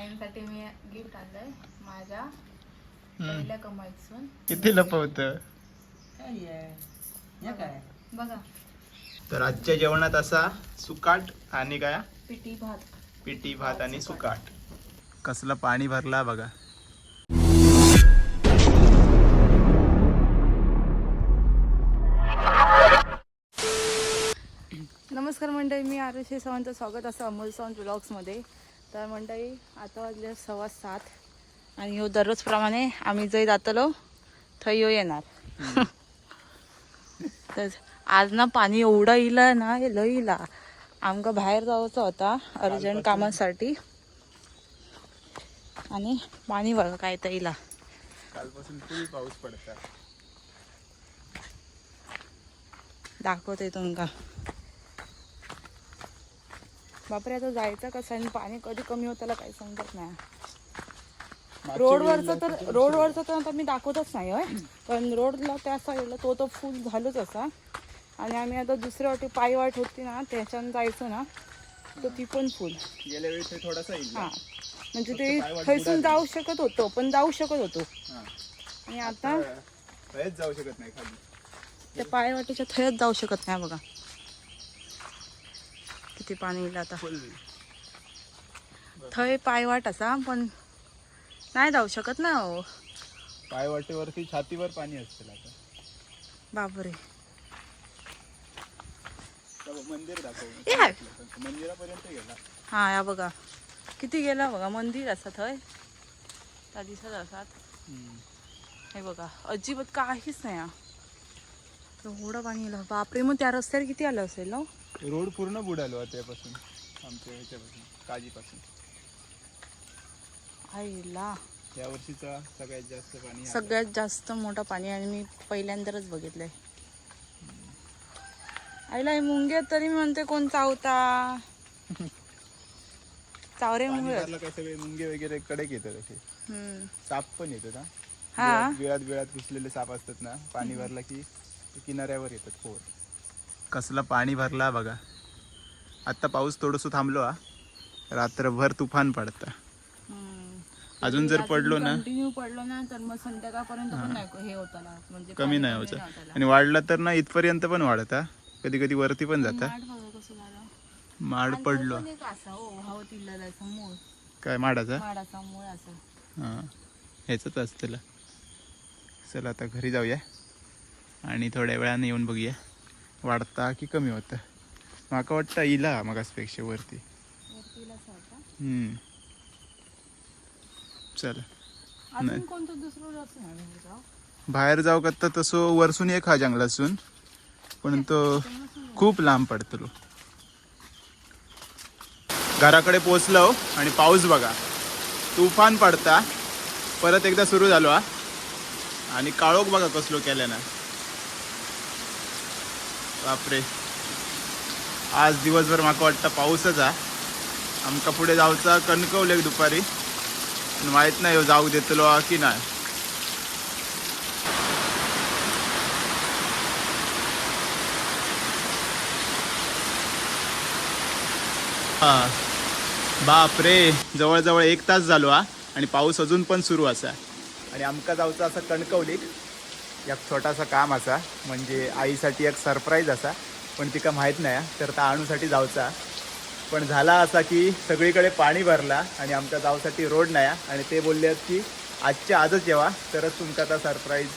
आईसाठी मी गिफ्ट आणलंय माझ्या. पहिल्या कमाईतून किती लपवत बघा. तर आजच्या जेवणात असा सुकाट आणि काय? पिठी भात. पिठी भात आणि सुकाट. कसलं पाणी भरला बघा. नमस्कार मंडळी मी आरुषी सावंत. स्वागत असं अमोल सावंत ब्लॉग्समध्ये तर मंडळी आता वाजले सव्वा सात आणि ह्यो दररोजप्रमाणे आम्ही जय जातलो थंय ह्यो येणार. तर आज ना पाणी एवढं इला ना हे लय इला. आमका बाहेर जायचं होता अर्जंट कामासाठी. आणि पाणी बघा काय तर इला. कालपासून फुल पाऊस पडता दाखवते तुमका बापरे आता जायचं कसं? आणि पाणी कधी कमी होताला काही समजत नाही. रोडवरचं तर रोडवरचं तर आता मी दाखवतच नाही होय. पण रोडला त्या साईडला तो तो फुल झालंच असा. आणि आम्ही आता दुसऱ्या वाटी पायी वाट होती ना त्याच्यानं जायचो ना तर ती पण फुल. गेल्या वेळी थोडासा हा. म्हणजे ते थैसून जाऊ शकत होतो पण जाऊ शकत होतो. आणि आता जाऊ शकत नाही खाली. त्या पाय वाटेच्या थयच जाऊ शकत नाही बघा. किती पाणी येईल आता. थंय पायवाट असा पण नाही जाऊ शकत ना हो. पाय वाटेवरती छातीवर पाणी असतं आता. बापरे. तर मंदिर दाखव. ए हाय. मंदिरापर्यंत गेला. हा या बघा. किती गेला बघा मंदिर असा थंय. त्या दिसत असतात हे बघा अजिबात काहीच नाही हा. एवढं पाणी येलं बापरे मग त्या रस्त्यावर किती आलं असेल ना रोड पूर्ण बुडालो त्यापासून आमच्या ह्याच्यापासून काजीपासून. आईला. या वर्षीचा सगळ्यात जास्त पाणी हा. सगळ्यात जास्त मोठं पाणी आणि मी पहिल्यांदाच बघितलंय. आईला हे मुंगे तरी मी म्हणते कोण चावता? चावरे मुंगे. भरलं काय सगळे मुंगे वगैरे कडक येतात असे. साप पण येतात हा? हा. बिळात बिळात घुसलेले साप असतात ना पाणी भरलं की ते किनाऱ्यावर येतात पोर कसला पाणी भरला बघा. आता पाऊस थोडस थांबलो हा. रात्रभर तुफान पडता. अजून जर पडलो ना? कंटिन्यू पडलो ना तर मग संध्याकाळपर्यंत पण नाही हे होतं ना. म्हणजे कमी नाही होतं. आणि वाढला तर ना इथपर्यंत पण वाढता कधी कधी वरती पण जाता. माड बघा कसं झालं. माड आणि पडलो. हो काय माडाचा? माडाचा मूळ असा. हां. ह्याचंच असतं चला आता घरी जाऊया. आणि थोड्या वेळाने येऊन बघूया. वाढता की कमी होतं? माका वाटतं इला मगासपेक्षा वरती. चला. नाही. म्हणजे? बाहेर जाऊ करता तसं वरसून एक हा जंगलासून पण तो खूप लांब पडतलो. घराकडे पोचलो आणि पाऊस बघा. तुफान पडता. परत एकदा सुरू झालो हा. आणि काळोख बघा कसलो केल्यानं. बापरे. आज दिवसभर माका वाटतं पाऊसच हा. आमका पुढे जाऊचा कणकवले दुपारी. माहीत नाही ह्यो जाऊ देतलो हा की नाही. हा. बाप रे जवळजवळ एक तास झालो हा. आणि पाऊस अजून पण सुरू असा. आणि आमका जाऊचा असा कणकवलीक एक छोटासा काम असा म्हणजे आईसाठी एक सरप्राईज असा पण तिका माहीत नाही तर ता आणूसाठी जाऊचा. पण झाला असा की सगळीकडे पाणी भरला आणि आमच्या जाऊसाठी रोड नाही आणि ते बोलले आहेत की आजच्या आजच येवा तरच तुमका आता सरप्राईज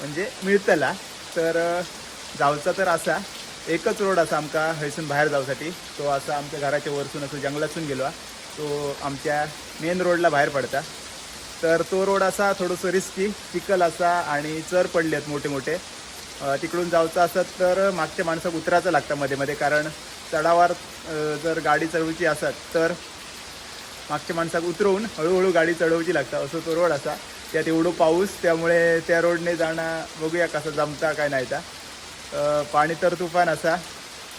म्हणजे मिळतला. तर जावचा जाऊचा तर असा एकच रोड असा आमका हयसून बाहेर जाऊसाठी. तो असा आमच्या घराच्या वरसून असं जंगलातून गेलो. तो आमच्या मेन रोडला बाहेर पडता. तर तो रोड असा थोडंसं रिस्की चिखल असा आणि चर पडले आहेत मोठे मोठे. तिकडून जायचं असत तर मागच्या माणसाक उतरायचं लागतं मध्ये मध्ये कारण चढावर जर गाडी चढवची असत तर मागच्या माणसाक उतरवून हळूहळू गाडी चढवची लागता. असं तो रोड असा. त्यात एवढं पाऊस त्यामुळे त्या रोडने जाणं बघूया कसं जमता काय नाही तर. पाणी तर तुफान असा.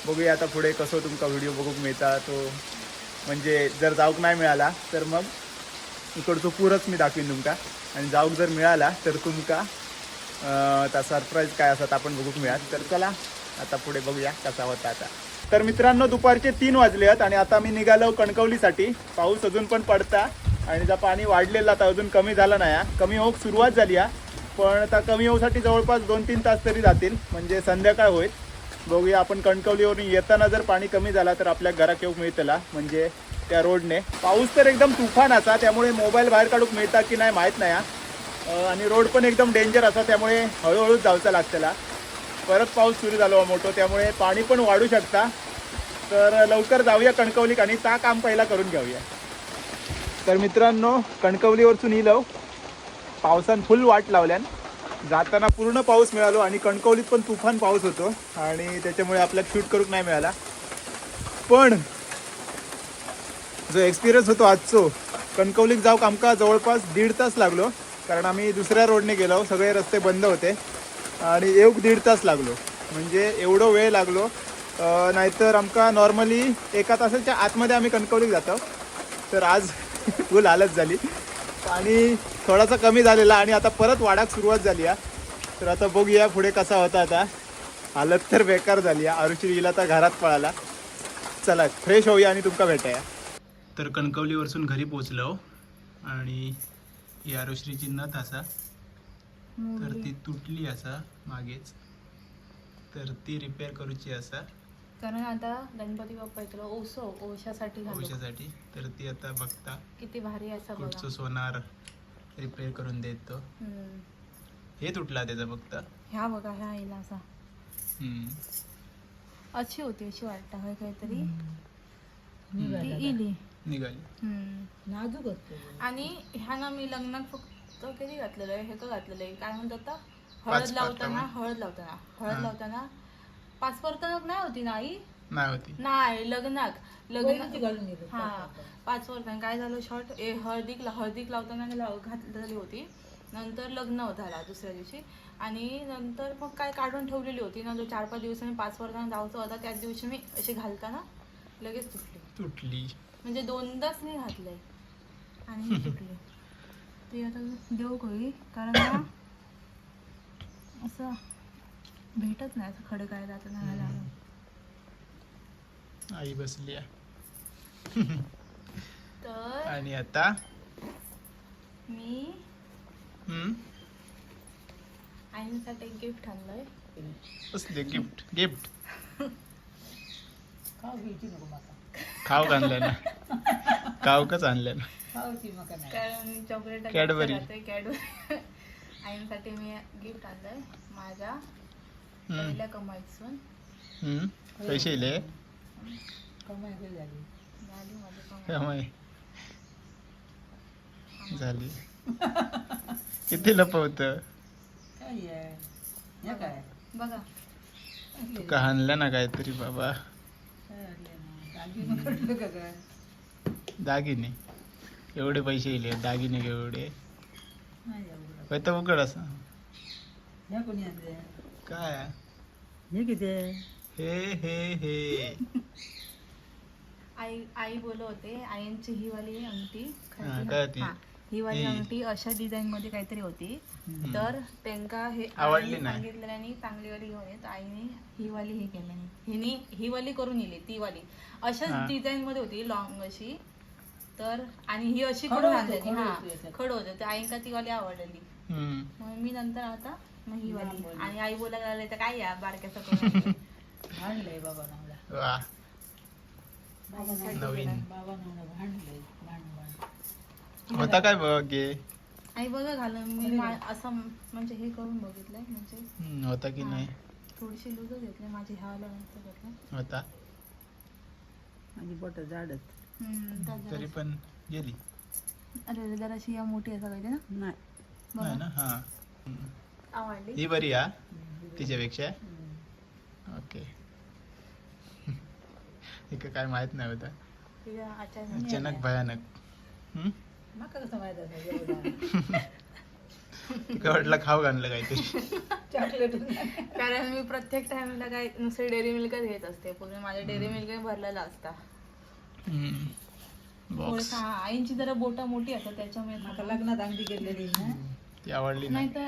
बघूया आता पुढे कसं तुमका व्हिडिओ बघूक मिळता तो. म्हणजे जर जाऊक नाही मिळाला तर मग इकडचो पूरच मी दाखवीन तुमका. आणि जाऊक जर मिळाला तर तुमका आता सरप्राईज काय असतात आपण बघूक मिळात तर चला आता पुढे बघूया कसा होता आता. तर मित्रांनो दुपारचे तीन वाजले आहेत आणि आता मी निघालो कणकवलीसाठी. पाऊस अजून पण पडता आणि जर पाणी वाढलेलं आता अजून कमी झालं नाही. हा. कमी होऊक सुरुवात झाली हा. पण आता कमी होऊसाठी जवळपास दोन तीन तास तरी जातील. म्हणजे संध्याकाळ होईल. बघूया आपण कणकवलीवरून येताना जर पाणी कमी झाला तर आपल्या घरात येऊक मिळतला. म्हणजे त्या रोडने. पाऊस तर एकदम तुफान असा त्यामुळे मोबाईल बाहेर काढूक मिळता की नाही माहीत नाही हा. आणि रोड पण एकदम डेंजर असा त्यामुळे हळूहळूच जावचा लागतला. परत पाऊस सुरू झालो हो मोठो त्यामुळे पाणी पण वाढू शकता. तर लवकर जाऊया कणकवलीक आणि ता काम पहिला करून घेऊया. तर मित्रांनो कणकवलीवरसून इलव पावसान फुल वाट लावल्यान. जाताना पूर्ण पाऊस मिळालो आणि कणकवलीत पण तुफान पाऊस होतो आणि त्याच्यामुळे आपल्याला शूट करूक नाही मिळाला. पण जो एक्सपिरियन्स होतो आजचो कणकवलीक जाऊक आमका जवळपास दीड तास लागलो कारण आम्ही दुसऱ्या रोडने गेलो सगळे रस्ते बंद होते आणि येऊक दीड तास लागलो. म्हणजे एवढं वेळ लागलो नाहीतर आमका नॉर्मली एका तासाच्या आतमध्ये आम्ही कणकवलीक जातो. तर आज फुल हालत झाली. पाणी थोडासा कमी झालेला आणि आता परत वाढाक सुरुवात झाली आहे तर आता बघूया पुढे कसा होता आता. हालत तर बेकार झाली आहे आरुषी गेला तर घरात पळाला. चला फ्रेश होऊया आणि तुमका भेटाया. तर कणकवलीवरसून घरी पोचलो आणि ही आरुश्रीची नथ असा. तर ती तुटली असा मागेच. तर ती रिपेअर करूची असा. कारण आता गणपती बाप्पा येतो ओसो ओशासाठी. औषधासाठी तर ती आता बघता किती भारी असा बघा. कुठचं सोनार रिपेअर करून देतो. हे तुटला त्याचा फक्त. ह्या बघा ह्या येईल असा. हम्म. अशी होती अशी वाटतं काहीतरी? ती? इली. निघाली. हम्म. नाजूक असतो आणि ह्या ना मी लग्नात फक्त किती घातलेलं आहे हे का घातलेलं आहे? काय म्हणतात आता? हळद लावताना. हळद लावताना. हळद. लावताना पाच परताना नाही होती नाही? नाही होती. नाही लग्नात. वहिनीची लग्न घालून गेलो हा. पाच वर्षांनी काय झालं शॉर्ट ए हळदीक हळदीक लावताना लाव- घातलेली होती. नंतर लग्न झाला दुसऱ्या दिवशी. आणि नंतर मग काय काढून ठेवलेली होती. ना जो चार पाच दिवसांनी पाच वर्षांना जायचं होता त्याच दिवशी मी अशी घालताना लगेच तुटली. तुटली. म्हणजे दोनदाच मी घातलंय. आणि ही तुटली ते आता देऊ होई कारण ना असं भेटत नाही असं खडं काय जाताना घालायला आई बसली. तर आणि आता? मी हम्म, आईसाठी एक गिफ्ट आणलंय. कसले गिफ्ट? गिफ्ट? खाऊ घ्यायची नको माका खाऊ आणलं ना. खाऊकच आणलं ना. खाऊची माका नाही. कारण मी चॉकलेट Cadbury. कॅडबरी. आईसाठी मी गिफ्ट आणलंय माझ्या हम्म, पहिल्या कमाईतून हम्म. पैसे इले? कमाई झाली? झाली माझी कमाई. त्यामुळे झाली. किती लपवत? काय आहे. हे काय? बघा. तुका आणलं ना काहीतरी बाबा? काय? दागिनं. एवढे पैसे इले दागिने एवढे. तर उघड असं. काय? हे किती? हे हे हे. आई आई बोलत होते आईंची ही वाली अंगठी हा, वाली. अंगठी अशा डिझाईन मध्ये काहीतरी होती. तर त्यांका हे आवडली नाही. सांगितल्याने चांगली वाली घेऊन येत. आईने ही वाली हे केल्याने हिने ही वाली करून येली ती वाली. अशाच. डिझाईन मध्ये होती लॉंग अशी. तर आणि ही अशी खडं आणलेली खडं हा. खड होतं. आईंका ती वाली आवडलेली हम्म. मग मी नंतर आता मग ही वाली. आणि आई बोलायला लागले तर काय या बारक्याचं करून आणलंय बाबा नावला बाबा नावला भांडलंय भांड भांड होता काय बघ गे? आई बघा घालून मी असं म्हणजे हे करून बघितलंय म्हणजे होता की नाही? थोडीशी लूजच घेतली माझी ह्या वाला नंतर घेतलं होता? माझी बोट जाडत हम्म, तरी पण गेली. अरे जराशी या मोठी असं पाहिजे ना नाही. बघा. नाही ना? हा. हम्म. आवडली. ही बरी हा तिच्यापेक्षा. ओके. हे काय माहीत नाही होतं. तिच्या अचानक भयानक. हम्म? माका कसं माहीत असं एवढं? तिका वाटलं खाऊ घाललं काहीतरी. चॉकलेट कारण मी प्रत्येक टाइमला काय नुसते डेअरी मिल्कच घेत असते. पूर्ण माझ्या डेअरी मिल्क भरलेला असता. बॉक्स आईंची जरा बोटा मोठी असतात त्याच्यामुळे माका लग्नात अंगठी घेतलेली ना. ती आवडली नाही. तर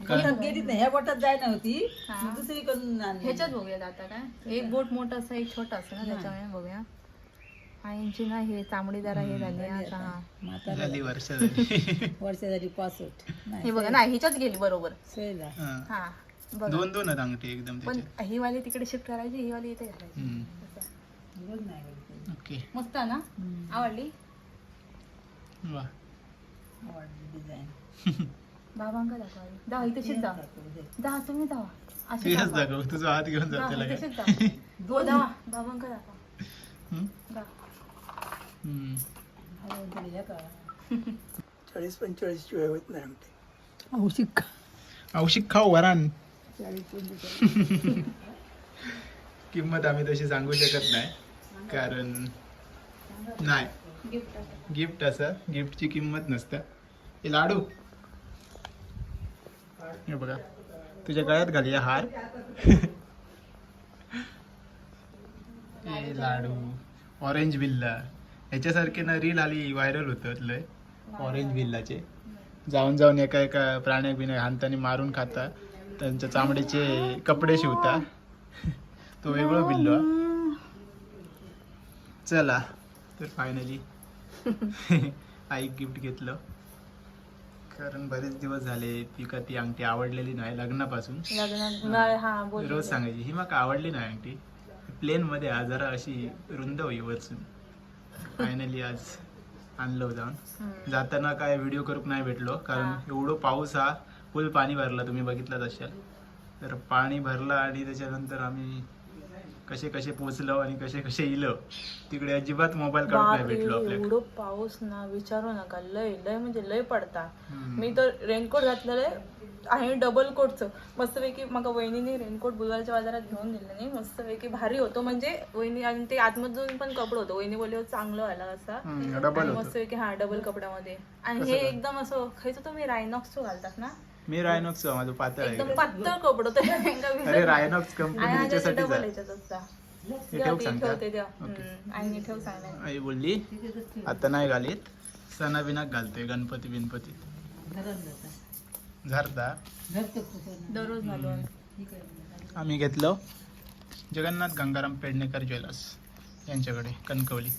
बोटात गेलीच नाही. ह्या बोटात जाय नव्हती. हा. दुसरीकडून आणली. ह्याच्यात बघूयात आता काय. एक बोट मोठं असं एक छोटं असतं ना त्याच्यामुळे बघूया. आईंची ना हे चामडीदार हे झाली आता हा. म्हातारा झाली वर्ष झाली वर्ष झाली पासष्ट हे नाही बघा ना ह्याच्यात गेली बरोबर हा. हा बघा दोन दोन अंगठी एकदम पण ही वाली तिकडे शिफ्ट करायची ही वाली इथे घालायची हम्म. असं. बघ नाही बघ. ओके मस्त आहे ना हम्म. आवडली वा आवडली डिझाईन बाबांका दाखवा जा इथे जा जा तुम्ही जावा अशी तेच दाखवा. दाखव तुझा हात घेऊन जा, जाते इथेच लगेच. जा. हो जा बाबांका दाखवा. चाळीस पंचेचाळीस शिवाय होत नाही आमटे औषिक औषिक खाऊ वरान. किंमत आम्ही तशी सांगू शकत नाही कारण नाही. गिफ्ट आहे. गिफ्ट असं गिफ्टची किंमत नसतं. हे लाडू. हे बघा. तुझ्या गळ्यात घालूया हार. हे लाडू. ऑरेंज बिल्ला. ह्याच्यासारखे ना रील आली व्हायरल होतात लय ऑरेंज बिल्लाचे. जाऊन जाऊन एका एका प्राण्या बिण्या हाताने मारून खाता. त्यांच्या चामडीचे कपडे शिवता. तो वेगळं बिल्लो. चला तर फायनली आई गिफ्ट घेतलं. कारण बरेच दिवस झाले ती का ती अंगठी आवडलेली नाही लग्नापासून. लग्नात नाही, हा बोल रोज सांगायची ही मग आवडली नाही अंगठी. प्लेन मध्ये आज जरा अशी रुंद होई वरसून फायनली आज आणलं जाऊन जाताना काय व्हिडिओ करूक नाही भेटलो कारण एवढं पाऊस हा फुल पाणी भरला तुम्ही बघितलाच असाल. तर पाणी भरलं आणि त्याच्यानंतर आम्ही कसे कसे पोचलो आणि कसे कसे इलो तिकडे अजिबात मोबाईल काढून नाही भेटलो आपल्याला एवढं पाऊस ना विचारू नका लय लय म्हणजे लय पडता. मी तर रेनकोट घातलेलं आहे डबल कोटचं मस्तपैकी मग वहिनीने रेनकोट बुधवारच्या बाजारात घेऊन दिलं नाही मस्तपैकी भारी होतो. म्हणजे वहिनी आणि ते आतमधून पण कपडं होतं. वहिनी बोलले चांगलं व्हायला असा. डबल मस्तपैकी हा डबल कपड्यामध्ये. आणि हे एकदम असं खायचं तुम्ही रायनॉक्सचं घालतात ना? मी रायनॉक्स माझं पातळ आहे. एकदम इकडे. पातळ कपडं तर नेमका अरे. रायनॉक्स कंपनी आणि माझ्या त्याच्यासाठीच डबल आहे याच्यात असता हे द्या ठेवू सांगता. ठेवते द्या हम्म. आणि ठेव सांगणार आई बोलली आता नाही घालीत. सणा बिनाक घालतोय गणपती बिनपती. घरात जातात झारता. घरचं कुठं दररोज घालून आम्ही. घेतलो. जगन्नाथ गंगाराम पेडणेकर ज्वेलर्स यांच्याकडे कणकवली.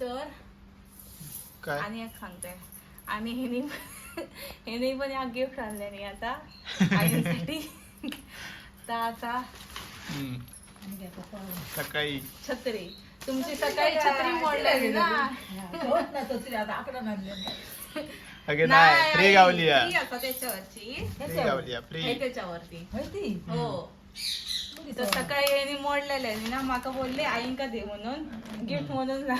तर काय? आणि एक सांगते. आणि हिने हिने पण या गिफ्ट आणले नाही आता. आईसाठी. तर आता. सकाळी. छत्री. तुमची सकाळी छत्री मोडलेली ना. हा, होत नाही तसरी आता आकडा नाही अगे नाही फ्री गावली त्याच्यावरची फ्री गावली फ्री हे त्याच्यावरती. माहिती? हो. तर सकाळी यांनी मोडलेले आहे ना माका बोलले आईंका दे म्हणून. गिफ्ट म्हणून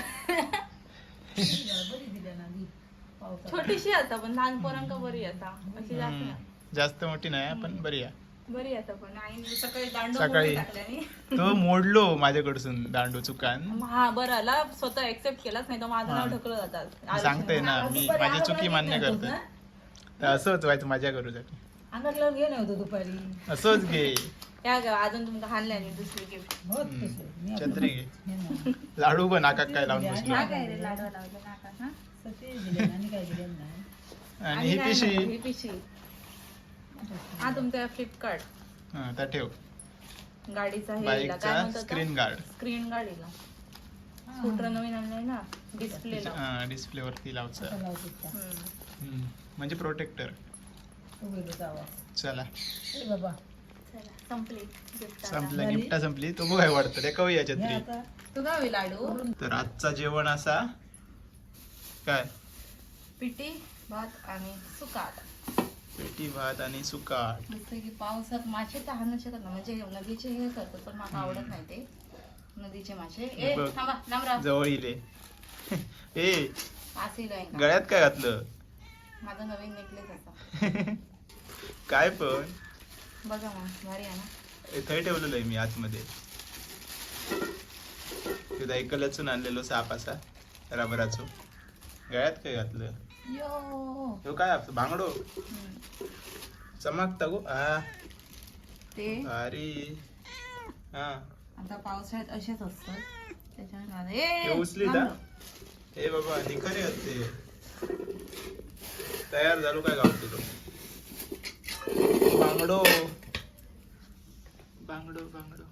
छोटीशी असा पण लहान पोरांका बरी असा. अशी जास्त नाही. जास्त मोठी नाही पण बरी आहे. बरी आता पण. आईने सकाळी दांडू सकाळी. टाकल्याने. तो मोडलो माझ्याकडसून दांडू चुकान. हा बरं. आला स्वतः एक्सेप्ट केलाच नाही तर माझं नाव ढकलं जातात सांगते ना मी माझी चुकी मान्य करते. तर असंच व्हायचं माझ्या करूसाठी अंगात लावून घे नव्हतं दुपारी. असंच घे. या ग अजून तुमका हाणल्या नाही दुसरी गिफ्ट मी आपलं- छत्री घे. हे. लाडू पण नाकात काय लावून बसलो? काय रे लाडवा लावलं नाका हा? सगळे दिले ना, आणि काय दिले नाही आणि ही काय पिशी नको, ही हा तुमचा फ्लिपकार्ट हा त्या ठेव. गाडीचा हे बाईकचा स्क्रीन गार्ड स्क्रीन गाडीला स्कूटर नवीन आणलंय ना डिस्प्लेला डिस्प्ले वरती लावचा. लावतो. हम्म. म्हणजे प्रोटेक्टर जावा. चला. ए बाबा. संपली gift आता. संपला झाली? गिफ्टा संपली. तो बघाय वाटतं ते कवूया हे छत्री. आता. तू गावी लाडू? तर आजचा जेवण असा. काय? पिठी भात आणि सुकाट पेटी भात आणि सुकाट की पावसात मासे तर हाणू शकत ना म्हणजे नदीचे हे करतात पण मला आवडत नाही ते. नदीचे मासे. ए बघ. थांबा लांब राहा जवळ इले ए असेल आहे का? गळ्यात काय घातलं? माझा नवीन नेकलेस होता काय पण. बघा मग भारी आहे ना? हे थंय ठेवलेलं आहे मी आतमध्ये. ते दायकलचून आणलेलो साप असा रबराचो. गळ्यात काय घातलं? यो काय आपलं हम्म. चमकता गो हा ते भारी हा आता पावसाळ्यात असेच असतात त्याच्यामुळे हे उचली का ए बाबा निखारे असते तयार झालो काय गावतो तो बांगडो बांगडो बांगडो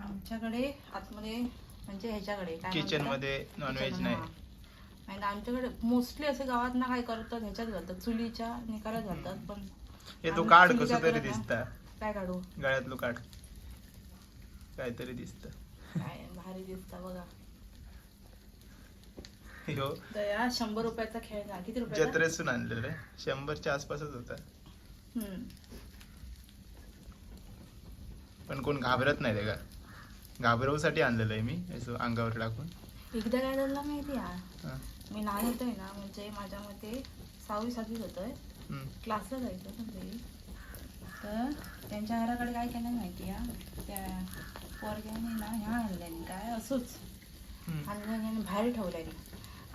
आमच्याकडे आतमध्ये म्हणजे ह्याच्याकडे किचन? मध्ये नॉनव्हेज किचन, नाही आमच्याकडे मोस्टली असे गावात ना काय करतात ह्याच्यात घालतात चुलीच्या निकालात घालतात पण हे तो आम्ही चुलीच्या कसं तरी करत ना. दिसता. काय काढू? गळ्यातलं काढ. काहीतरी दिसत. काय भारी दिसता बघा. हो दया शंभर रुपयाचा खेळ ना किती रुपयाचा? जत्रेसून आणलेलं आहे. शंभरच्या आसपासच होता. हम्म. पण कोण घाबरत नाही ते का घाबरवसाठी आणलेलं आहे मी असं अंगावर टाकून. एकदा काय झालं माहिती हा. मी लहान होतोय ना म्हणजे माझ्या मते सहावी सातवीत होतोय. क्लासला जायचं ते तर त्यांच्या घराकडे काय केलं माहिती आहे त्या पोरग्याने ना ह्या आणल्याने काय असंच. आणल्याने बाहेर ठेवल्याने.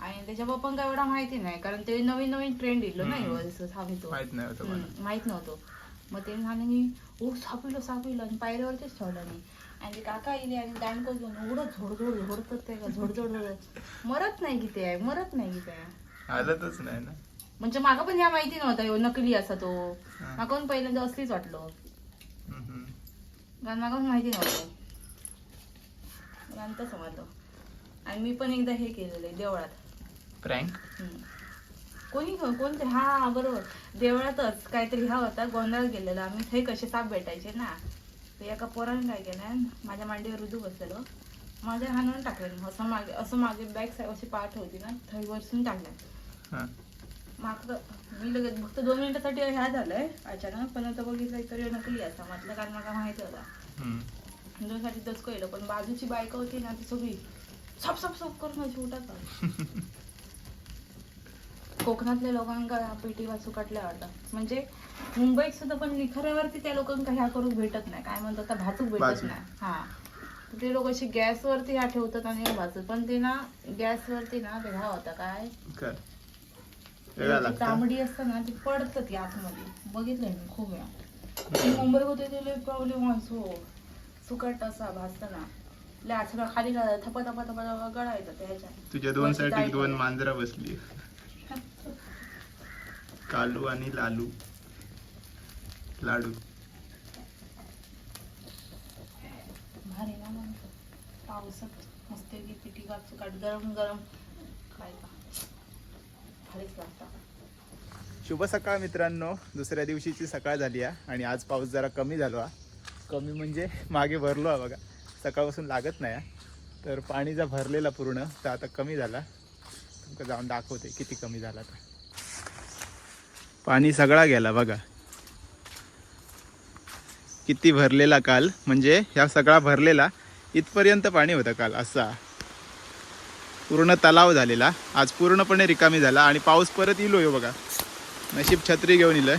आणि त्याच्या काय एवढा माहिती नाही कारण ते नवीन नवीन ट्रेंड येलो ना सावीतो माहीत नव्हतं मग ते झाल्याने ओ सापडलं सापडलं आणि पायऱ्यावरतीच ठेवलं नाही आणि काका येईल आणि दांडको घेऊन एवढं झोडझोड झोडतात ते का झोडझोड झोडत मरत नाही की ते आहे मरत नाही की ते आहे. हालतच नाही ना. म्हणजे मागं पण ह्या माहिती नव्हता ह्यो नकली असा तो. हा. मागं पण पहिल्यांदा असलीच वाटलं. कारण मागं पण माहिती नव्हतं. नंतर समजलं. आणि मी पण एकदा हे केलेलं आहे देवळात. प्रँक. कोणी कोणते? हा बरोबर. देवळातच काहीतरी हा होता गोंधळ गेलेला. आम्ही थंय कसे साप भेटायचे ना? एका पोराने काय केलं माझ्या मांडीवर रुदू बसलेलो. माझ्या हाणून टाकलं असं मागे असं मागे बॅक साईड अशी पाठ होती ना थंय वरसून टाकलं. हा. माग मी लगेच फक्त दोन मिनिटासाठी ह्या झालंय अचानक पण आता बघितलं तरी नकली असा म्हटलं कारण मला माहिती होता. दोनसाठी तसं कळलं पण बाजूची बायका होती ना ती सगळी सप सप सप करून अशी उठत. कोकणातल्या लोकांका पेटी वाचू काटल्या वाटतं. म्हणजे मुंबईत सुद्धा पण निखऱ्यावरती त्या लोकांका ह्या करून भेटत नाही. काय म्हणतात आता भातूक भेटत भाजूक. नाही. हा. तर ते लोक अशी गॅसवरती ह्या ठेवतात आणि भाजतात. पण ते ना गॅसवरती ना ते ह्या होता काय? कर. वेगळा ती लागतं. तांबडी असतं ना ती पडतात ती आतमध्ये. बघितलंय मी खूप वेळा. मी मुंबईत होते ते लय प्रॉब्लेम असो. सुकट असा भाजताना. लय आठवडा खाली थपा थपा थपा थपा गळायचं त्याच्या तुझ्या दोन वरती साठी जायचं. दोन मांजरा बसली. कालू आणि लालू. लाडू. भारी ना मग. पावसात मस्त की पिठी काचू काट गरम गरम. भारीच लागतात शुभ सकाळ मित्रांनो. दुसऱ्या दिवशीची सकाळ झाली आहे आणि आज पाऊस जरा कमी झालो. कमी म्हणजे मागे भरलो हा बघा. सकाळपासून लागत नाही. तर पाणी जर भरलेला पूर्ण तर आता कमी झाला. तुमका जाऊन दाखवते किती कमी झाला तर. पाणी सगळा गेला बघा. किती भरलेला काल म्हणजे ह्या सगळा भरलेला इथपर्यंत पाणी होतं काल असा. पूर्ण तलाव झालेला. आज पूर्णपणे रिकामी झाला आणि पाऊस परत येलो हो बघा. नशीब छत्री घेऊन इलंय.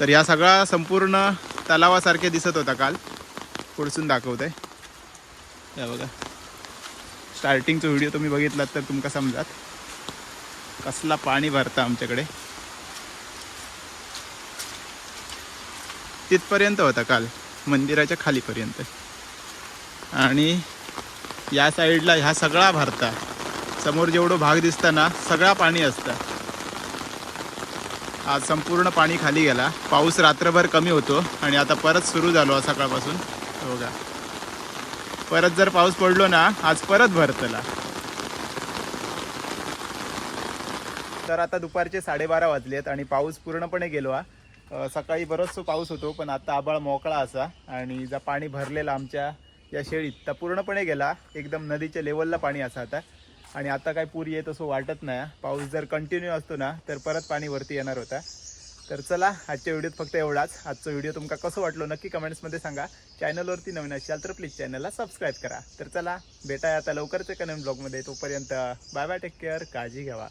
तर ह्या सगळा संपूर्ण तलावासारखे दिसत होता काल. पुढसून दाखवत आहे या बघा. स्टार्टिंगचा व्हिडिओ तुम्ही बघितलात तर तुमका समजात. कसला पाणी भरतं आमच्याकडे? तिथपर्यंत होता काल मंदिराच्या खालीपर्यंत. आणि या साईडला ह्या सगळा भरता समोर जेवढं भाग दिसता ना सगळा पाणी असतं. आज संपूर्ण पाणी खाली गेला. पाऊस रात्रभर कमी होतो आणि आता परत सुरू झालो सकाळपासून. हो बघा परत जर पाऊस पडलो ना आज परत भरतला. तर आता दुपारचे साडेबारा वाजलेत आणि पाऊस पूर्णपणे गेलो हा सकाळी बरंचसं पाऊस होतो पण आता आबाळ मोकळा असा आणि जा पाणी भरलेला आमच्या या शेळीत तर पूर्णपणे गेला. एकदम नदीच्या लेवलला पाणी असा आता. आणि आता काय पूर येत असं वाटत नाही पाऊस जर कंटिन्यू असतो ना तर परत पाणी वरती येणार होता. तर चला आजच्या व्हिडिओत फक्त एवढाच. आजचा व्हिडिओ तुमका कसं वाटलो नक्की कमेंट्समध्ये सांगा. चॅनलवरती नवीन असाल तर प्लीज चॅनलला सबस्क्राईब करा. तर चला भेटाय आता लवकरच एका नवीन ब्लॉगमध्ये तोपर्यंत बाय बाय टेक केअर काळजी घ्यावा.